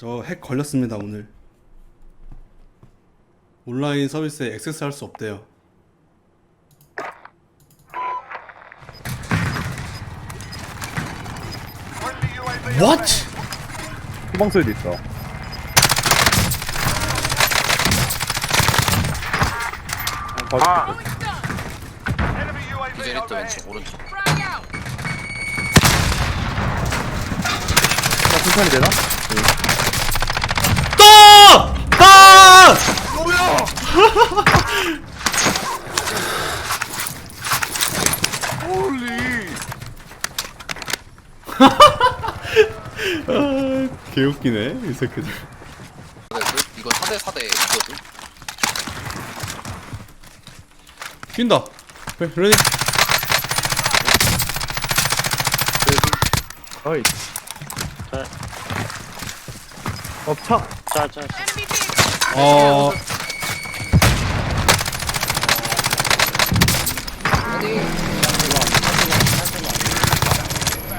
저 핵 걸렸습니다 오늘 온라인 서비스에 액세스 할 수 없대요 What? 소리도 있어. 아, 왼쪽 오른쪽 천천히 되나? 아! 아, 개웃기네 이 새끼들. 이거 4대 4대 이거든 뛴다. 그래 레디? 어이. 어, 차. 어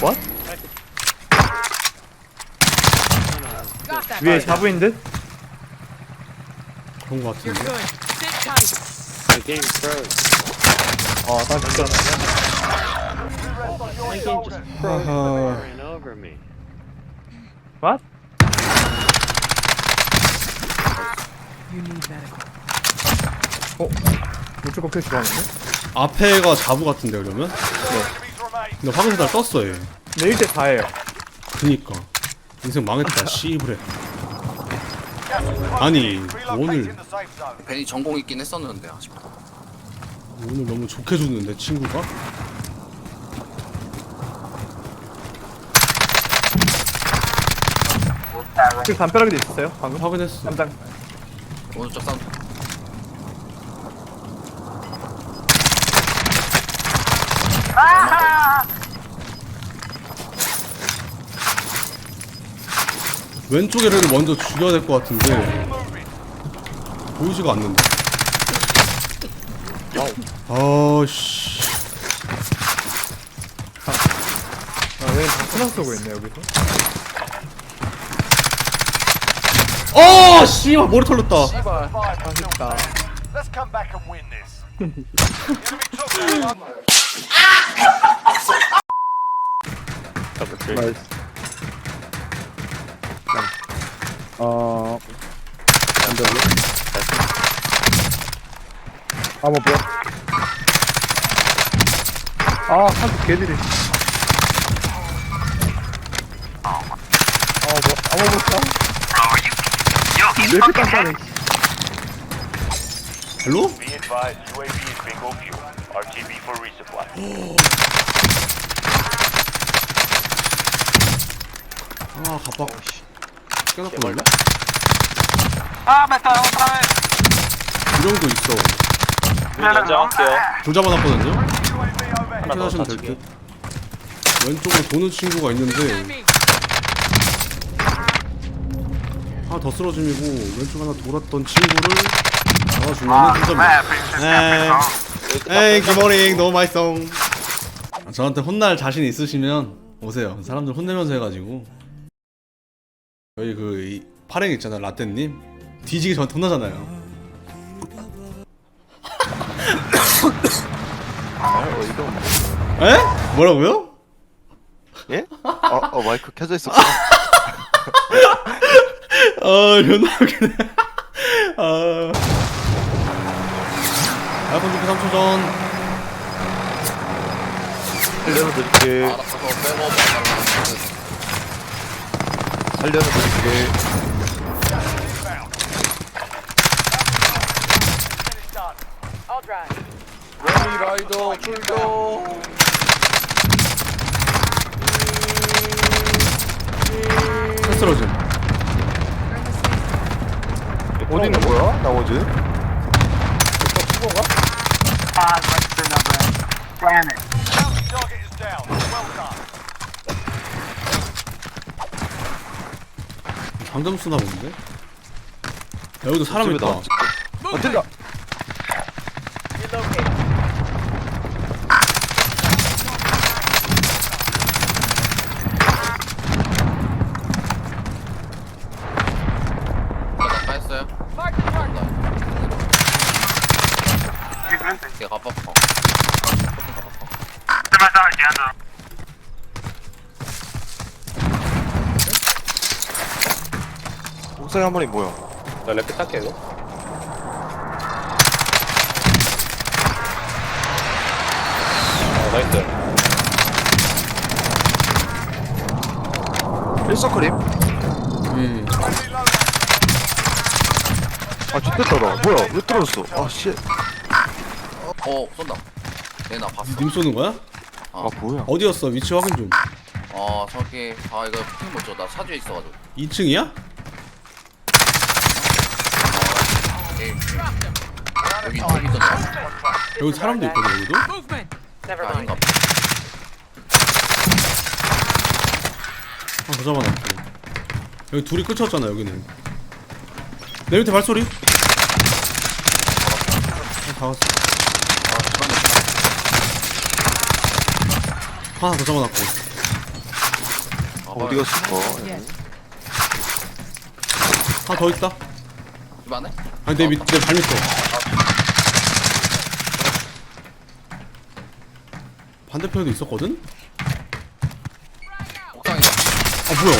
What? 위에 자부인 듯? 그런 거 같은데 The game froze. 어, 나 진짜. My game just froze 아하. over and over me. What? 어? 우측 거 캐시 좋아하는데? 앞에가 자부 같은데 그러면? 근데 화면에 다 떴어 얘 근데 1대 4예요. 그니까 인생 망했다 씨부래 아니 오늘 벤이 전공 있긴 했었는데 아쉽다 오늘 너무 좋게 줬는데 친구가? 그 담벼락에도 있었어요, 방금? 확인했어 담장. 오른쪽 사 운드 왼쪽 애를 먼저 죽여야 될 것 같은데 보이지가 않는데 아씨 아, 다 스나 쏘고 있네, 여기서. 어 씨발 머리 털렸다 씨발 아쉽다. Let's come back and win this. Cover three. 나이스. 어, 안전로. 아, 뭐. 아, 한국 개들이. 아, 뭐, 아무 뭐, 왜 이렇게 깜깜해. 헬로? Be advised, UAV is bingo fuel. RTB for resupply. 아 갑박 깨닫고 놀래? 이정도 있어 연장할게요. 둘 잡아놨거든요? UAV overhead. 하나 더 확인하시면 다치게. 될듯 왼쪽으로 도는 친구가 있는데 하나 더 쓰러짐이고 왼쪽 하나 돌았던 친구를 잡아주면은 득점이야 에이 기모닝 너무 맛있어 아, 저한테 혼날 자신 있으시면 오세요 사람들 혼내면서 해가지고 저희 그 이, 파랭 있잖아요 라떼님 뒤지게 저한테 혼나잖아요 에? 뭐라고요? 예? 어, 어 마이크 켜져 있었구나. 아, 존나 웃기네. 에어컨 준비 3초 전. 살려드릴게. 알았어 그거 빼고 살려드릴게. 레미 라이더 출동 쓰러짐. 어디 있는 거야? 나머지? five register number. Damn it. Bounty target is down. Well done. 방금 쓰나 본데? 야, 여기도 사람 있다. 집에다. 아 된다. Relocate. 다 했어요. Mark the target. 걔가 아팠어. 옥상에 한 마리 뭐야? 나랩 탈게 이거. 아 나이스. 1서클임? 음. 아 좋겠다 나 뭐야 왜 떨어졌어 아 씨 어 쏜다. 얘나 봤어. 님 쏘는 거야? 아 뭐야 어디였어? 위치 확인 좀. 어 저기 아 이거 핑 못줘. 나 사주에 있어가지고. 2층이야? 게임. 여기 저기 있던데. 여기 사람도 있거든 여기도? 아 아닌가 봐. 더 잡아놨고 여기 둘이 끝이었잖아 여기는 내 밑에 발소리 어, 다 왔어 아 집안에 하나 더 잡아놨고 가봐요. 어디 갔을까 하나 더 있다 집 안에? 아니 내 밑, 내 발 밑에 반대편에도 있었거든? 옥상이다. 아 뭐야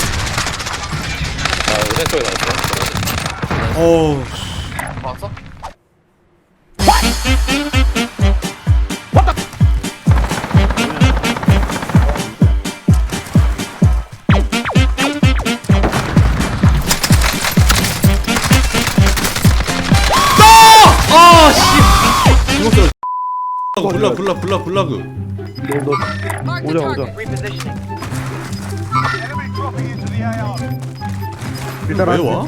아 은행 소리 나있어. 어우 블라 블라 블라 블라그 너 너 오자 오자 일단 왜 한- 와?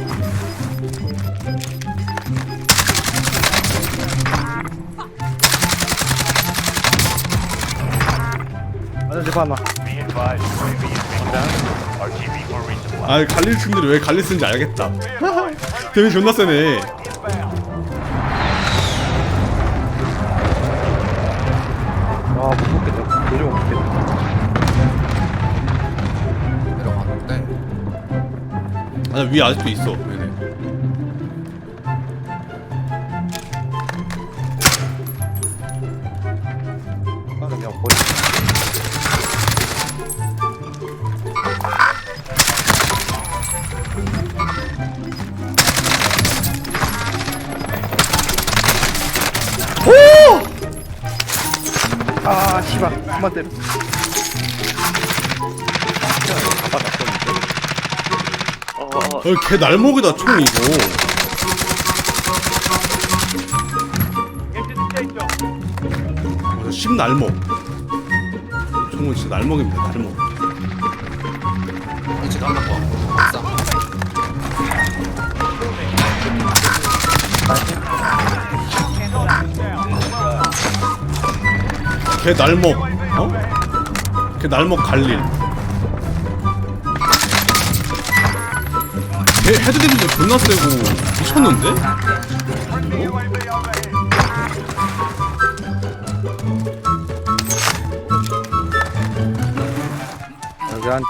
화장실 하나 Be advised, UAV is bingo. RTV for resupply. 아 갈릴 친들이 왜 갈릴 쓰는지 알겠다 데미 존나 세네 아니 위에 아직도 있어. 얘네. 나는 그냥 버리 아 씨발. 그만 때려 어, 걔 날먹이다 총 이거. 어, 10 날먹. 총은 진짜 날먹입니다 날먹. 이제 간다 봐. 걔 날먹. 어? 걔 날먹 갈릴 걔 헤드 데미지 존나 세고 미쳤는데? 여기 한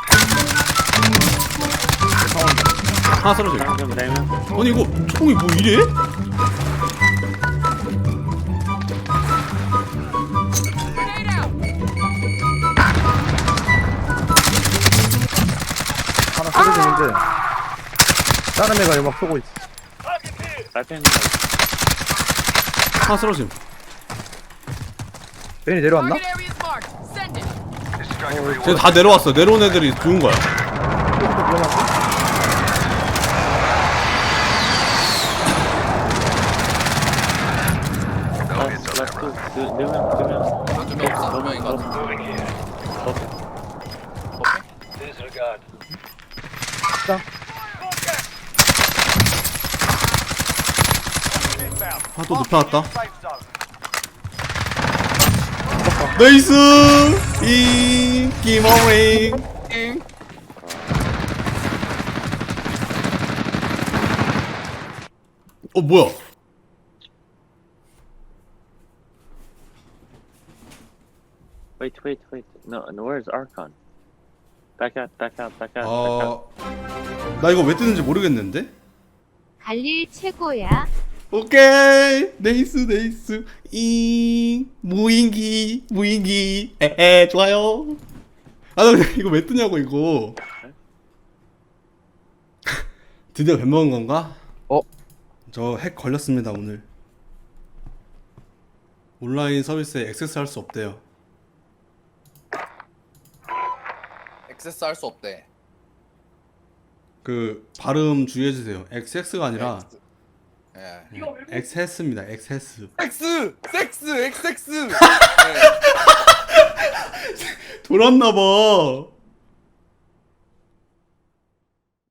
하나 쓰러져 아니 이거 총이 뭐 이래? 다른 애가 연막 쏘고 있어. 하나 쓰러짐. 베인이 내려왔나? Target area is marked. Send it. 쟤다 내려왔어. 내려온 애들이 죽은 거야. 두명 옥상 두 명인 것 같은데. 하 나또 눕혀놨다 나이스 인기머링 어 뭐야 Wait, wait, wait. No, no, where's Archon? Back out, back out, back out, back out. 어... 나 이거 왜 뜨는지 모르겠는데? 갈릴 최고야. 오케이. 네이스 네이스. 잉 무인기 무인기. 에에 좋아요. 아나 근데 이거 왜 뜨냐고 이거. 드디어 뱀 먹은 건가? 어? 저 핵 걸렸습니다 오늘. 온라인 서비스에 액세스 할 수 없대요. 액세스 할 수 없대. 그 발음 주의해주세요. XX가 아니라 예. 엑세스입니다 엑세스 섹스! 섹스! 엑섹스! 돌았나 봐